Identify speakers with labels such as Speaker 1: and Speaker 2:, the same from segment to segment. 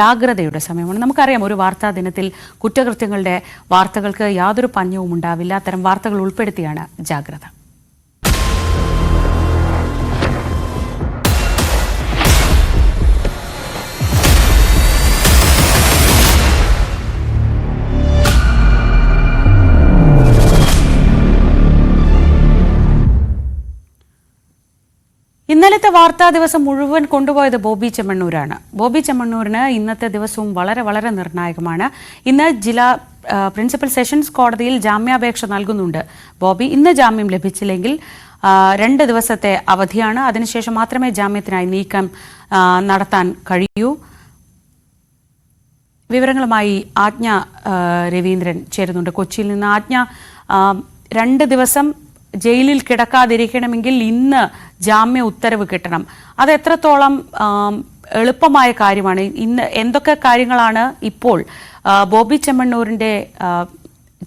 Speaker 1: ജാഗ്രതയുടെ സമയമാണ് നമുക്കറിയാം ഒരു വാർത്താ ദിനത്തിൽ കുറ്റകൃത്യങ്ങളുടെ വാർത്തകൾക്ക് യാതൊരു പഞ്ഞവും ഉണ്ടാവില്ല അത്തരം വാർത്തകൾ ഉൾപ്പെടുത്തിയാണ് ജാഗ്രത ഇന്നലത്തെ വാർത്താ ദിവസം മുഴുവൻ കൊണ്ടുപോയത് ബോബി ചെമ്മണ്ണൂരാണ് ബോബി ചെമ്മണ്ണൂരിന് ഇന്നത്തെ ദിവസവും വളരെ വളരെ നിർണായകമാണ് ഇന്ന് ജില്ലാ പ്രിൻസിപ്പൽ സെഷൻസ് കോടതിയിൽ ജാമ്യാപേക്ഷ നൽകുന്നുണ്ട് ബോബി ഇന്ന് ജാമ്യം ലഭിച്ചില്ലെങ്കിൽ രണ്ട് ദിവസത്തെ അവധിയാണ് അതിനുശേഷം മാത്രമേ ജാമ്യത്തിനായി നീക്കം നടത്താൻ കഴിയൂ വിവരങ്ങളുമായി ആജ്ഞ രവീന്ദ്രൻ ചേരുന്നുണ്ട് കൊച്ചിയിൽ നിന്ന് ആജ്ഞ രണ്ട് ദിവസം ജയിലിൽ കിടക്കാതിരിക്കണമെങ്കിൽ ഇന്ന് ജാമ്യ ഉത്തരവ് കിട്ടണം അത് എത്രത്തോളം എളുപ്പമായ കാര്യമാണ് ഇന്ന് എന്തൊക്കെ കാര്യങ്ങളാണ് ഇപ്പോൾ ബോബി ചെമ്മണ്ണൂരിന്റെ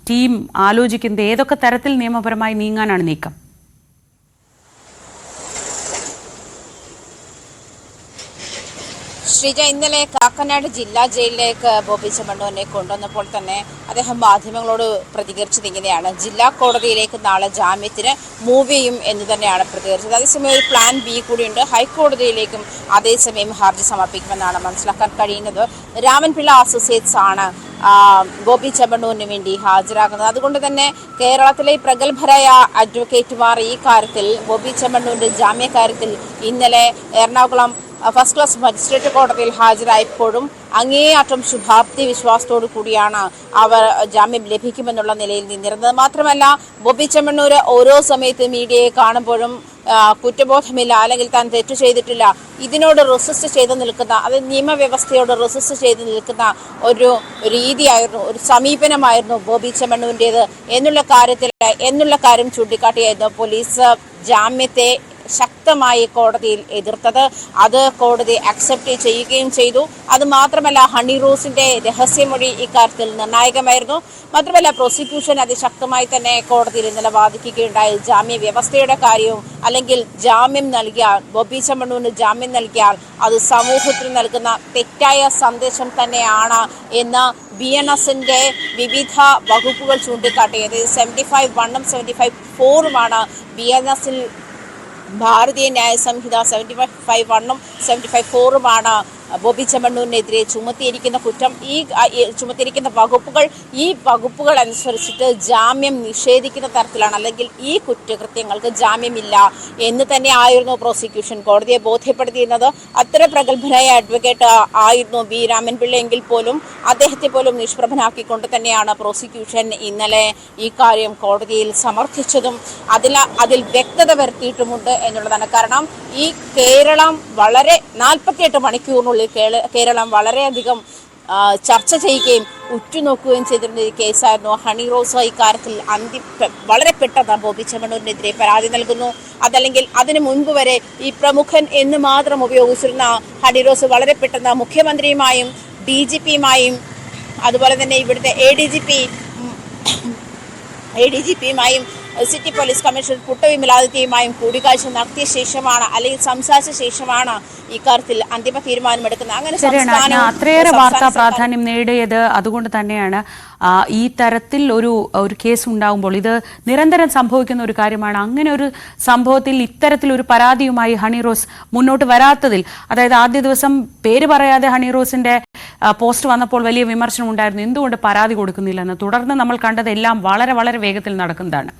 Speaker 1: ടീം ആലോചിക്കുന്നത് ഏതൊക്കെ തരത്തിൽ നിയമപരമായി നീങ്ങാനാണ് നീക്കം
Speaker 2: ശ്രീജ ഇന്നലെ കാക്കനാട് ജില്ലാ ജയിലിലേക്ക് ബോബി ചെമ്മണ്ണൂരിനെ കൊണ്ടുവന്നപ്പോൾ തന്നെ അദ്ദേഹം മാധ്യമങ്ങളോട് പ്രതികരിച്ചത് ഇങ്ങനെയാണ് ജില്ലാ കോടതിയിലേക്ക് നാളെ ജാമ്യത്തിന് മൂവ് ചെയ്യും എന്ന് തന്നെയാണ് പ്രതികരിച്ചത് അതേസമയം ഒരു പ്ലാൻ ബി കൂടിയുണ്ട് ഹൈക്കോടതിയിലേക്കും അതേസമയം ഹർജി സമർപ്പിക്കുമെന്നാണ് മനസ്സിലാക്കാൻ കഴിയുന്നത് രാമൻപിള്ള അസോസിയേറ്റ്സ് ആണ് ബോബി ചെമ്മണ്ണൂരിന് വേണ്ടി ഹാജരാകുന്നത് അതുകൊണ്ട് തന്നെ കേരളത്തിലെ പ്രഗത്ഭരായ അഡ്വക്കേറ്റുമാർ ഈ കാര്യത്തിൽ ബോബി ചെമ്മണ്ണൂരിന്റെ ജാമ്യക്കാര്യത്തിൽ ഇന്നലെ എറണാകുളം ഫസ്റ്റ് ക്ലാസ് മജിസ്ട്രേറ്റ് കോടതിയിൽ ഹാജരായപ്പോഴും അങ്ങേയറ്റം ശുഭാപ്തി വിശ്വാസത്തോടു കൂടിയാണ് അവർ ജാമ്യം ലഭിക്കുമെന്നുള്ള നിലയിൽ നിന്നിരുന്നത് മാത്രമല്ല ബോബി ചെമ്മണ്ണൂർ ഓരോ സമയത്ത് മീഡിയയെ കാണുമ്പോഴും കുറ്റബോധമില്ല അല്ലെങ്കിൽ താൻ തെറ്റ് ചെയ്തിട്ടില്ല ഇതിനോട് റെസിസ്റ്റ് ചെയ്തു നിൽക്കുന്ന അത് നിയമവ്യവസ്ഥയോട് റെസിസ്റ്റ് ചെയ്തു നിൽക്കുന്ന ഒരു രീതിയായിരുന്നു ഒരു സമീപനമായിരുന്നു ബോബി ചെമ്മണ്ണുവിൻ്റെത് എന്നുള്ള കാര്യത്തിൽ എന്നുള്ള കാര്യം ചൂണ്ടിക്കാട്ടിയായിരുന്നു പോലീസ് ജാമ്യത്തെ ശക്തമായി കോടതിയിൽ എതിർത്തത് അത് കോടതി അക്സെപ്റ്റ് ചെയ്യുകയും ചെയ്തു അത് മാത്രമല്ല ഹണി റോസിന്റെ രഹസ്യമൊഴി ഇക്കാര്യത്തിൽ നിർണായകമായിരുന്നു മാത്രമല്ല പ്രോസിക്യൂഷൻ അതിശക്തമായി തന്നെ കോടതിയിൽ ഇന്നലെ വാദിക്കുകയുണ്ടായി ജാമ്യ വ്യവസ്ഥയുടെ കാര്യവും അല്ലെങ്കിൽ ജാമ്യം നൽകിയാൽ ബോബി ചമ്മണ്ണൂരിന് ജാമ്യം നൽകിയാൽ അത് സമൂഹത്തിന് നൽകുന്ന തെറ്റായ സന്ദേശം തന്നെയാണ് എന്ന് ബി എൻ എസിന്റെ വിവിധ വകുപ്പുകൾ ചൂണ്ടിക്കാട്ടി അതായത് സെവൻറ്റി ഫൈവ് വണ്ണും സെവൻറ്റി ഫൈവ് ഫോറുമാണ് ബി എൻ എസിൽ ഭാരതീയ ന്യായ സംഹിത സെവൻറ്റി ഫൈവ് വണ്ണും സെവൻറ്റി ഫൈവ് ഫോറുമാണ് ബോബി ചെമ്മണ്ണൂരിനെതിരെ ചുമത്തിയിരിക്കുന്ന കുറ്റം ഈ ചുമത്തിയിരിക്കുന്ന വകുപ്പുകൾ ഈ വകുപ്പുകൾ അനുസരിച്ചിട്ട് ജാമ്യം നിഷേധിക്കുന്ന തരത്തിലാണ് അല്ലെങ്കിൽ ഈ കുറ്റകൃത്യങ്ങൾക്ക് ജാമ്യമില്ല എന്ന് തന്നെ ആയിരുന്നു പ്രോസിക്യൂഷൻ കോടതിയെ ബോധ്യപ്പെടുത്തിയിരുന്നത് അത്ര പ്രഗത്ഭനായ അഡ്വക്കേറ്റ് ആയിരുന്നു വി എങ്കിൽ പോലും അദ്ദേഹത്തെ പോലും നിഷ്പ്രഭനാക്കിക്കൊണ്ട് തന്നെയാണ് പ്രോസിക്യൂഷൻ ഇന്നലെ ഈ കാര്യം കോടതിയിൽ സമർത്ഥിച്ചതും അതിൽ അതിൽ വ്യക്തത വരുത്തിയിട്ടുമുണ്ട് എന്നുള്ളതാണ് കാരണം ഈ കേരളം വളരെ നാൽപ്പത്തിയെട്ട് മണിക്കൂറിനുള്ളിൽ കേരള കേരളം വളരെയധികം ചർച്ച ചെയ്യുകയും ഉറ്റുനോക്കുകയും ചെയ്തിരുന്ന ഒരു കേസായിരുന്നു ഹണി റോസ് ഇക്കാര്യത്തിൽ അന്തി വളരെ പെട്ടെന്ന് ബോബി ചെമ്മണൂരിനെതിരെ പരാതി നൽകുന്നു അതല്ലെങ്കിൽ അതിനു മുൻപ് വരെ ഈ പ്രമുഖൻ എന്ന് മാത്രം ഉപയോഗിച്ചിരുന്ന ഹണി റോസ് വളരെ പെട്ടെന്ന് മുഖ്യമന്ത്രിയുമായും ഡി ജി പിയുമായും അതുപോലെ തന്നെ ഇവിടുത്തെ A D G P A D G പിയുമായും സിറ്റി പോലീസ് കമ്മീഷണർ പുട്ടവി മിലാദിത്യയുമായും കൂടിക്കാഴ്ച നടത്തിയ ശേഷമാണ് അല്ലെങ്കിൽ സംസാരിച്ച ശേഷമാണ് ഇക്കാര്യത്തിൽ അന്തിമ തീരുമാനമെടുക്കുന്നത് അങ്ങനെ അത്രയേറെ വാർത്താ പ്രാധാന്യം നേടിയത് അതുകൊണ്ട് തന്നെയാണ് ഈ തരത്തിൽ ഒരു ഒരു കേസ് ഉണ്ടാകുമ്പോൾ ഇത് നിരന്തരം സംഭവിക്കുന്ന ഒരു കാര്യമാണ് അങ്ങനെ ഒരു സംഭവത്തിൽ ഇത്തരത്തിൽ ഒരു പരാതിയുമായി ഹണി റോസ് മുന്നോട്ട് വരാത്തതിൽ അതായത് ആദ്യ ദിവസം പേര് പറയാതെ ഹണി റോസിന്റെ പോസ്റ്റ് വന്നപ്പോൾ വലിയ വിമർശനം ഉണ്ടായിരുന്നു എന്തുകൊണ്ട് പരാതി കൊടുക്കുന്നില്ലെന്ന് തുടർന്ന് നമ്മൾ കണ്ടതെല്ലാം വളരെ വളരെ വേഗത്തിൽ നടക്കുന്നതാണ്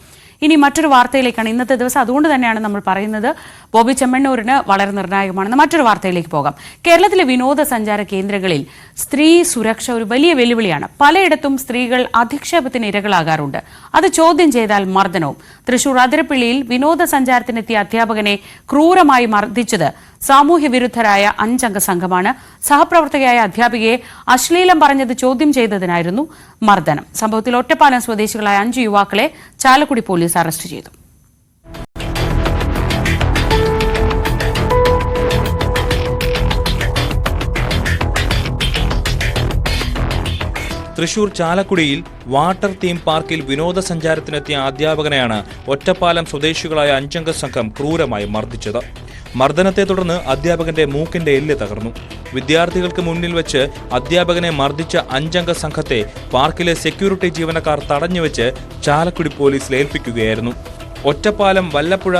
Speaker 2: ഇനി മറ്റൊരു വാർത്തയിലേക്കാണ് ഇന്നത്തെ ദിവസം അതുകൊണ്ട് തന്നെയാണ് നമ്മൾ പറയുന്നത് ബോബി ചെമ്മണ്ണൂരിന് വളരെ നിർണായകമാണെന്ന് മറ്റൊരു വാർത്തയിലേക്ക് പോകാം കേരളത്തിലെ വിനോദസഞ്ചാര കേന്ദ്രങ്ങളിൽ സ്ത്രീ സുരക്ഷ ഒരു വലിയ വെല്ലുവിളിയാണ് പലയിടത്തും സ്ത്രീകൾ അധിക്ഷേപത്തിന് ഇരകളാകാറുണ്ട് അത് ചോദ്യം ചെയ്താൽ മർദ്ദനവും തൃശൂർ അതിരപ്പിള്ളിയിൽ വിനോദസഞ്ചാരത്തിനെത്തിയ അധ്യാപകനെ ക്രൂരമായി മർദ്ദിച്ചത് സാമൂഹ്യ വിരുദ്ധരായ അഞ്ചംഗ സംഘമാണ് സഹപ്രവർത്തകയായ അധ്യാപികയെ അശ്ലീലം പറഞ്ഞത് ചോദ്യം ചെയ്തതിനായിരുന്നു മർദ്ദനം സംഭവത്തിൽ ഒറ്റപ്പാലം സ്വദേശികളായ അഞ്ച് യുവാക്കളെ ചാലക്കുടി പോലീസ് അറസ്റ്റ് ചെയ്തു
Speaker 3: തൃശൂർ ചാലക്കുടിയിൽ വാട്ടർ തീം പാർക്കിൽ വിനോദസഞ്ചാരത്തിനെത്തിയ അധ്യാപകനെയാണ് ഒറ്റപ്പാലം സ്വദേശികളായ അഞ്ചംഗ സംഘം ക്രൂരമായി മർദ്ദിച്ചത് മർദ്ദനത്തെ തുടർന്ന് അധ്യാപകന്റെ മൂക്കിന്റെ എല്ല് തകർന്നു വിദ്യാർത്ഥികൾക്ക് മുന്നിൽ വെച്ച് അധ്യാപകനെ മർദ്ദിച്ച അഞ്ചംഗ സംഘത്തെ പാർക്കിലെ സെക്യൂരിറ്റി ജീവനക്കാർ തടഞ്ഞുവെച്ച് ചാലക്കുടി പോലീസ് ഏൽപ്പിക്കുകയായിരുന്നു ഒറ്റപ്പാലം വല്ലപ്പുഴ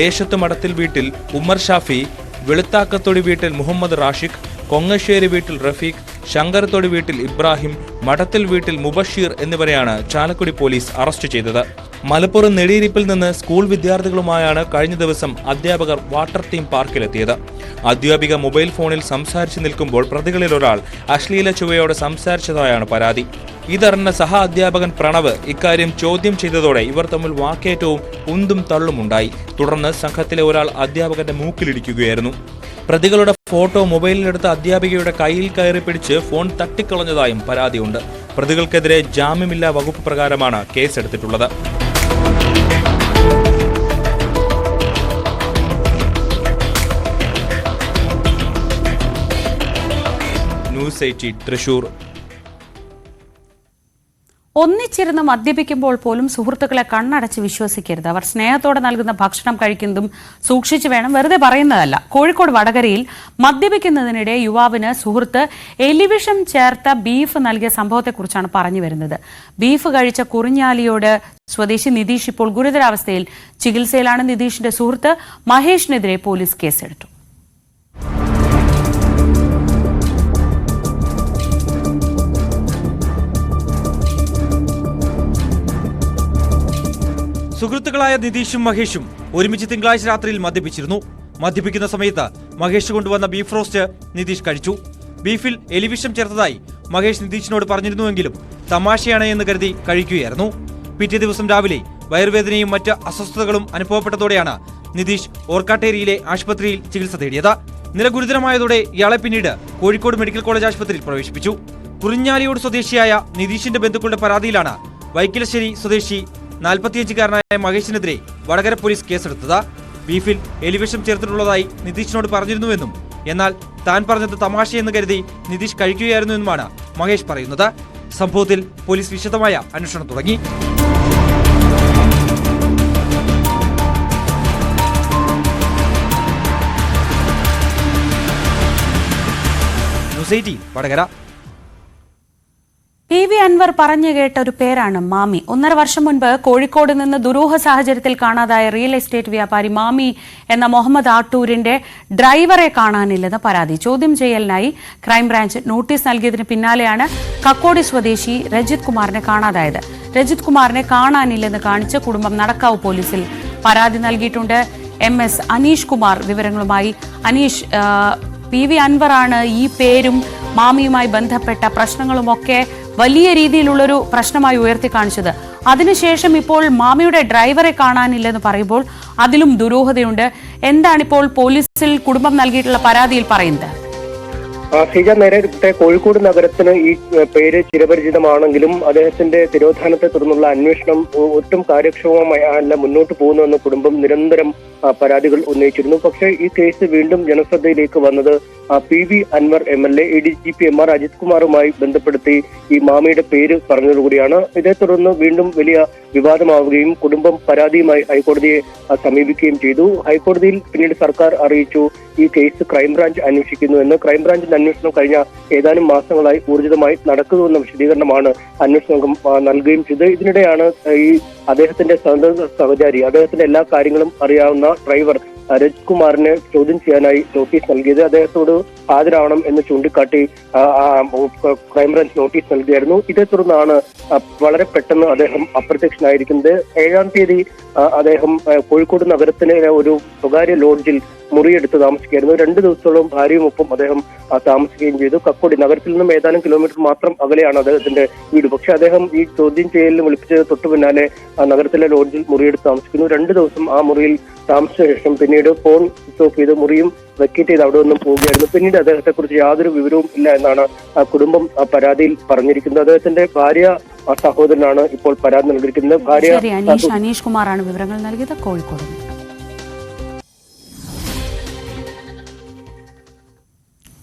Speaker 3: ദേശത്ത് മടത്തിൽ വീട്ടിൽ ഉമ്മർ ഷാഫി വെളുത്താക്കത്തൊടി വീട്ടിൽ മുഹമ്മദ് റാഷിഖ് കൊങ്ങശ്ശേരി വീട്ടിൽ റഫീഖ് ശങ്കരത്തൊടി വീട്ടിൽ ഇബ്രാഹിം മഠത്തിൽ വീട്ടിൽ മുബഷീർ എന്നിവരെയാണ് ചാലക്കുടി പോലീസ് അറസ്റ്റ് ചെയ്തത് മലപ്പുറം നെടിയിരിപ്പിൽ നിന്ന് സ്കൂൾ വിദ്യാർത്ഥികളുമായാണ് കഴിഞ്ഞ ദിവസം അധ്യാപകർ വാട്ടർ തീം പാർക്കിലെത്തിയത് അധ്യാപിക മൊബൈൽ ഫോണിൽ സംസാരിച്ചു നിൽക്കുമ്പോൾ പ്രതികളിൽ ഒരാൾ അശ്ലീല ചുവയോട് സംസാരിച്ചതായാണ് പരാതി ഇതറിഞ്ഞ സഹ അധ്യാപകൻ പ്രണവ് ഇക്കാര്യം ചോദ്യം ചെയ്തതോടെ ഇവർ തമ്മിൽ വാക്കേറ്റവും ഉന്തും തള്ളുമുണ്ടായി തുടർന്ന് സംഘത്തിലെ ഒരാൾ അധ്യാപകന്റെ മൂക്കിലിടിക്കുകയായിരുന്നു പ്രതികളുടെ ഫോട്ടോ മൊബൈലിലെടുത്ത അധ്യാപികയുടെ കയ്യിൽ കയറി പിടിച്ച് ഫോൺ തട്ടിക്കളഞ്ഞതായും പരാതിയുണ്ട് പ്രതികൾക്കെതിരെ ജാമ്യമില്ലാ വകുപ്പ് പ്രകാരമാണ് കേസെടുത്തിട്ടുള്ളത് ന്യൂസ് എയ്റ്റി തൃശൂർ
Speaker 1: ഒന്നിച്ചിരുന്ന് മദ്യപിക്കുമ്പോൾ പോലും സുഹൃത്തുക്കളെ കണ്ണടച്ച് വിശ്വസിക്കരുത് അവർ സ്നേഹത്തോടെ നൽകുന്ന ഭക്ഷണം കഴിക്കുന്നതും സൂക്ഷിച്ചു വേണം വെറുതെ പറയുന്നതല്ല കോഴിക്കോട് വടകരയിൽ മദ്യപിക്കുന്നതിനിടെ യുവാവിന് സുഹൃത്ത് എലിവിഷം ചേർത്ത ബീഫ് നൽകിയ സംഭവത്തെക്കുറിച്ചാണ് പറഞ്ഞു വരുന്നത് ബീഫ് കഴിച്ച കുറിഞ്ഞാലിയോട് സ്വദേശി നിതീഷ് ഇപ്പോൾ ഗുരുതരാവസ്ഥയിൽ ചികിത്സയിലാണ് നിതീഷിന്റെ സുഹൃത്ത് മഹേഷിനെതിരെ പോലീസ് കേസെടുത്തു
Speaker 3: സുഹൃത്തുക്കളായ നിതീഷും മഹേഷും ഒരുമിച്ച് തിങ്കളാഴ്ച രാത്രിയിൽ മദ്യപിച്ചിരുന്നു മദ്യപിക്കുന്ന സമയത്ത് മഹേഷ് കൊണ്ടുവന്ന ബീഫ് റോസ്റ്റ് നിതീഷ് കഴിച്ചു ബീഫിൽ എലിവിഷം ചേർത്തതായി മഹേഷ് നിതീഷിനോട് പറഞ്ഞിരുന്നുവെങ്കിലും തമാശയാണ് എന്ന് കരുതി കഴിക്കുകയായിരുന്നു പിറ്റേ ദിവസം രാവിലെ വയറുവേദനയും മറ്റ് അസ്വസ്ഥതകളും അനുഭവപ്പെട്ടതോടെയാണ് നിതീഷ് ഓർക്കാട്ടേരിയിലെ ആശുപത്രിയിൽ ചികിത്സ തേടിയത് നില ഗുരുതരമായതോടെ ഇയാളെ പിന്നീട് കോഴിക്കോട് മെഡിക്കൽ കോളേജ് ആശുപത്രിയിൽ പ്രവേശിപ്പിച്ചു കുറിഞ്ഞാലിയോട് സ്വദേശിയായ നിതീഷിന്റെ ബന്ധുക്കളുടെ പരാതിയിലാണ് വൈക്കിലശ്ശേരി സ്വദേശി നാൽപ്പത്തിയഞ്ചുകാരനായ മഹേഷിനെതിരെ വടകര പോലീസ് കേസെടുത്തത് ബീഫിൽ എലിവേഷം ചേർത്തിട്ടുള്ളതായി നിതീഷിനോട് പറഞ്ഞിരുന്നുവെന്നും എന്നാൽ താൻ പറഞ്ഞത് തമാശയെന്ന് കരുതി നിതീഷ് കഴിക്കുകയായിരുന്നുവെന്നുമാണ് മഹേഷ് പറയുന്നത് സംഭവത്തിൽ പോലീസ് വിശദമായ അന്വേഷണം തുടങ്ങി വടകര
Speaker 1: പി വി അൻവർ പറഞ്ഞു കേട്ട ഒരു പേരാണ് മാമി ഒന്നര വർഷം മുൻപ് കോഴിക്കോട് നിന്ന് ദുരൂഹ സാഹചര്യത്തിൽ കാണാതായ റിയൽ എസ്റ്റേറ്റ് വ്യാപാരി മാമി എന്ന മുഹമ്മദ് ആട്ടൂരിന്റെ ഡ്രൈവറെ കാണാനില്ലെന്ന് പരാതി ചോദ്യം ചെയ്യലിനായി ക്രൈംബ്രാഞ്ച് നോട്ടീസ് നൽകിയതിന് പിന്നാലെയാണ് കക്കോടി സ്വദേശി രജിത് കുമാറിനെ കാണാതായത് രജിത് കുമാറിനെ കാണാനില്ലെന്ന് കാണിച്ച് കുടുംബം നടക്കാവ് പോലീസിൽ പരാതി നൽകിയിട്ടുണ്ട് എം എസ് അനീഷ് കുമാർ വിവരങ്ങളുമായി അനീഷ് പി വി അൻവറാണ് ഈ പേരും മാമിയുമായി ബന്ധപ്പെട്ട പ്രശ്നങ്ങളുമൊക്കെ വലിയ രീതിയിലുള്ളൊരു പ്രശ്നമായി ഉയർത്തി കാണിച്ചത് അതിനുശേഷം ഇപ്പോൾ മാമിയുടെ ഡ്രൈവറെ കാണാനില്ലെന്ന് പറയുമ്പോൾ അതിലും ദുരൂഹതയുണ്ട് എന്താണിപ്പോൾ പോലീസിൽ കുടുംബം നൽകിയിട്ടുള്ള പരാതിയിൽ പറയുന്നത്
Speaker 4: ഷിജ നേരത്തെ കോഴിക്കോട് നഗരത്തിന് ഈ പേര് ചിരപരിചിതമാണെങ്കിലും അദ്ദേഹത്തിന്റെ തിരോധാനത്തെ തുടർന്നുള്ള അന്വേഷണം ഒട്ടും കാര്യക്ഷമമായി അല്ല മുന്നോട്ട് പോകുന്നുവെന്ന് കുടുംബം നിരന്തരം പരാതികൾ ഉന്നയിച്ചിരുന്നു പക്ഷേ ഈ കേസ് വീണ്ടും ജനശ്രദ്ധയിലേക്ക് വന്നത് P V Anwar M L A A D G P M R Ajith കുമാറുമായി ബന്ധപ്പെടുത്തി ഈ മാമയുടെ പേര് പറഞ്ഞതുകൂടിയാണ് ഇതേ തുടർന്ന് വീണ്ടും വലിയ വിവാദമാവുകയും കുടുംബം പരാതിയുമായി ഹൈക്കോടതിയെ സമീപിക്കുകയും ചെയ്തു ഹൈക്കോടതിയിൽ പിന്നീട് സർക്കാർ അറിയിച്ചു ഈ കേസ് ക്രൈംബ്രാഞ്ച് അന്വേഷിക്കുന്നു എന്ന് ക്രൈംബ്രാഞ്ചിന്റെ അന്വേഷണം കഴിഞ്ഞ ഏതാനും മാസങ്ങളായി ഊർജിതമായി നടക്കുന്നുവെന്ന വിശദീകരണമാണ് അന്വേഷണ സംഘം നൽകുകയും ചെയ്തത് ഇതിനിടെയാണ് ഈ അദ്ദേഹത്തിന്റെ സ്വന്തം സഹചാരി അദ്ദേഹത്തിന്റെ എല്ലാ കാര്യങ്ങളും അറിയാവുന്ന ഡ്രൈവർ രജ്കുമാറിന് ചോദ്യം ചെയ്യാനായി നോട്ടീസ് നൽകിയത് അദ്ദേഹത്തോട് ഹാജരാവണം എന്ന് ചൂണ്ടിക്കാട്ടി ക്രൈംബ്രാഞ്ച് നോട്ടീസ് നൽകിയായിരുന്നു ഇതേ തുടർന്നാണ് വളരെ പെട്ടെന്ന് അദ്ദേഹം അപ്രത്യക്ഷനായിരിക്കുന്നത് ഏഴാം തീയതി അദ്ദേഹം കോഴിക്കോട് നഗരത്തിലെ ഒരു സ്വകാര്യ ലോഡ്ജിൽ മുറിയെടുത്ത് താമസിക്കുകയായിരുന്നു രണ്ട് ദിവസത്തോളം ഭാര്യയും ഒപ്പം അദ്ദേഹം താമസിക്കുകയും ചെയ്തു കക്കോടി നഗരത്തിൽ നിന്നും ഏതാനും കിലോമീറ്റർ മാത്രം അകലെയാണ് അദ്ദേഹത്തിന്റെ വീട് പക്ഷെ അദ്ദേഹം ഈ ചോദ്യം ചെയ്യലിന് വിളിപ്പിച്ചത് തൊട്ടു പിന്നാലെ നഗരത്തിലെ ലോഡ്ജിൽ മുറിയെടുത്ത് താമസിക്കുന്നു രണ്ട് ദിവസം ആ മുറിയിൽ താമസിച്ച ശേഷം പിന്നെ പിന്നീട് ഫോൺ സ്വിച്ച് ഓഫ് ചെയ്ത് മുറിയും വെക്കേറ്റ് ചെയ്ത് അവിടെ നിന്നും പോവുകയായിരുന്നു പിന്നീട് കുറിച്ച് യാതൊരു വിവരവും ഇല്ല എന്നാണ് ആ കുടുംബം ആ പരാതിയിൽ പറഞ്ഞിരിക്കുന്നത് അദ്ദേഹത്തിന്റെ ഭാര്യ സഹോദരനാണ് ഇപ്പോൾ പരാതി നൽകിയിരിക്കുന്നത് ഭാര്യ അനീഷ് കുമാറാണ് വിവരങ്ങൾ നൽകിയത് കോഴിക്കോട്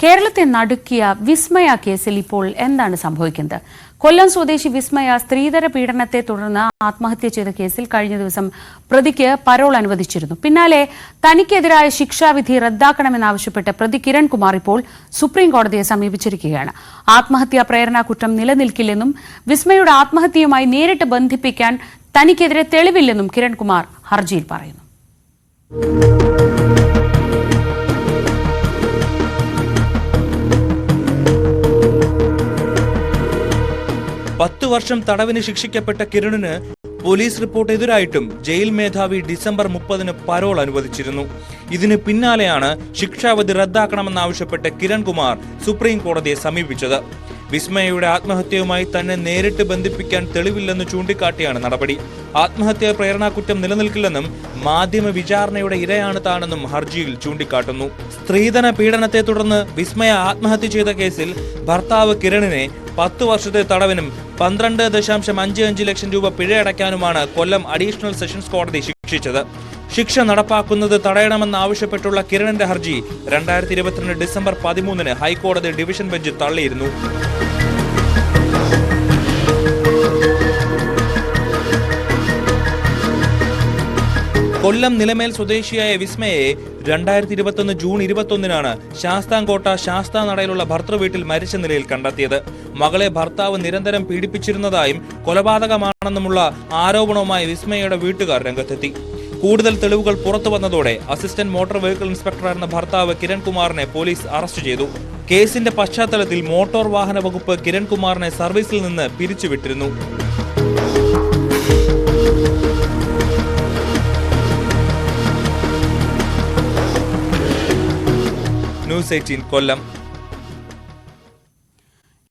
Speaker 1: കേരളത്തെ നടുക്കിയ വിസ്മയ കേസിൽ ഇപ്പോൾ എന്താണ് സംഭവിക്കുന്നത് കൊല്ലം സ്വദേശി വിസ്മയ സ്ത്രീധര പീഡനത്തെ തുടർന്ന് ആത്മഹത്യ ചെയ്ത കേസിൽ കഴിഞ്ഞ ദിവസം പ്രതിക്ക് പരോൾ അനുവദിച്ചിരുന്നു പിന്നാലെ തനിക്കെതിരായ ശിക്ഷാവിധി റദ്ദാക്കണമെന്നാവശ്യപ്പെട്ട് പ്രതി കിരൺകുമാർ ഇപ്പോൾ സുപ്രീം കോടതിയെ സമീപിച്ചിരിക്കുകയാണ് ആത്മഹത്യാ പ്രേരണ കുറ്റം നിലനിൽക്കില്ലെന്നും വിസ്മയുടെ ആത്മഹത്യയുമായി നേരിട്ട് ബന്ധിപ്പിക്കാൻ തനിക്കെതിരെ തെളിവില്ലെന്നും കിരൺകുമാർ ഹർജിയിൽ പറയുന്നു
Speaker 3: പത്തു വർഷം തടവിന് ശിക്ഷിക്കപ്പെട്ട കിരണിന് പോലീസ് റിപ്പോർട്ട് എതിരായിട്ടും ജയിൽ മേധാവി ഡിസംബർ മുപ്പതിന് പരോൾ അനുവദിച്ചിരുന്നു ഇതിന് പിന്നാലെയാണ് ശിക്ഷാവധി റദ്ദാക്കണമെന്നാവശ്യപ്പെട്ട് കിരൺകുമാർ സുപ്രീം കോടതിയെ സമീപിച്ചത് വിസ്മയയുടെ ആത്മഹത്യയുമായി തന്നെ നേരിട്ട് ബന്ധിപ്പിക്കാൻ തെളിവില്ലെന്ന് ചൂണ്ടിക്കാട്ടിയാണ് നടപടി ആത്മഹത്യാ പ്രേരണാകുറ്റം നിലനിൽക്കില്ലെന്നും മാധ്യമ വിചാരണയുടെ ഇരയാണ് താനെന്നും ഹർജിയിൽ ചൂണ്ടിക്കാട്ടുന്നു സ്ത്രീധന പീഡനത്തെ തുടർന്ന് വിസ്മയ ആത്മഹത്യ ചെയ്ത കേസിൽ ഭർത്താവ് കിരണിനെ പത്തു വർഷത്തെ തടവിനും പന്ത്രണ്ട് ദശാംശം അഞ്ച് അഞ്ച് ലക്ഷം രൂപ പിഴയടയ്ക്കാനുമാണ് കൊല്ലം അഡീഷണൽ സെഷൻസ് കോടതി ശിക്ഷിച്ചത് ശിക്ഷ നടപ്പാക്കുന്നത് തടയണമെന്നാവശ്യപ്പെട്ടുള്ള കിരണിന്റെ ഹർജി രണ്ടായിരത്തി ഇരുപത്തിരണ്ട് ഡിസംബർ പതിമൂന്നിന് ഹൈക്കോടതി ഡിവിഷൻ ബെഞ്ച് തള്ളിയിരുന്നു കൊല്ലം നിലമേൽ സ്വദേശിയായ വിസ്മയെ രണ്ടായിരത്തി ഇരുപത്തൊന്ന് ജൂൺ ഇരുപത്തൊന്നിനാണ് ശാസ്താംകോട്ട ശാസ്താ നടയിലുള്ള ഭർത്തൃവീട്ടിൽ മരിച്ച നിലയിൽ കണ്ടെത്തിയത് മകളെ ഭർത്താവ് നിരന്തരം പീഡിപ്പിച്ചിരുന്നതായും കൊലപാതകമാണെന്നുമുള്ള ആരോപണവുമായി വിസ്മയയുടെ വീട്ടുകാർ രംഗത്തെത്തി കൂടുതൽ തെളിവുകൾ പുറത്തു വന്നതോടെ അസിസ്റ്റന്റ് മോട്ടോർ വെഹിക്കിൾ ഇൻസ്പെക്ടറായിരുന്ന ഭർത്താവ് കിരൺകുമാറിനെ പോലീസ് അറസ്റ്റ് ചെയ്തു കേസിന്റെ പശ്ചാത്തലത്തിൽ മോട്ടോർ വാഹന വകുപ്പ് കിരൺകുമാറിനെ സർവീസിൽ നിന്ന് പിരിച്ചുവിട്ടിരുന്നു ന്യൂസ് എയ്റ്റീൻ കൊല്ലം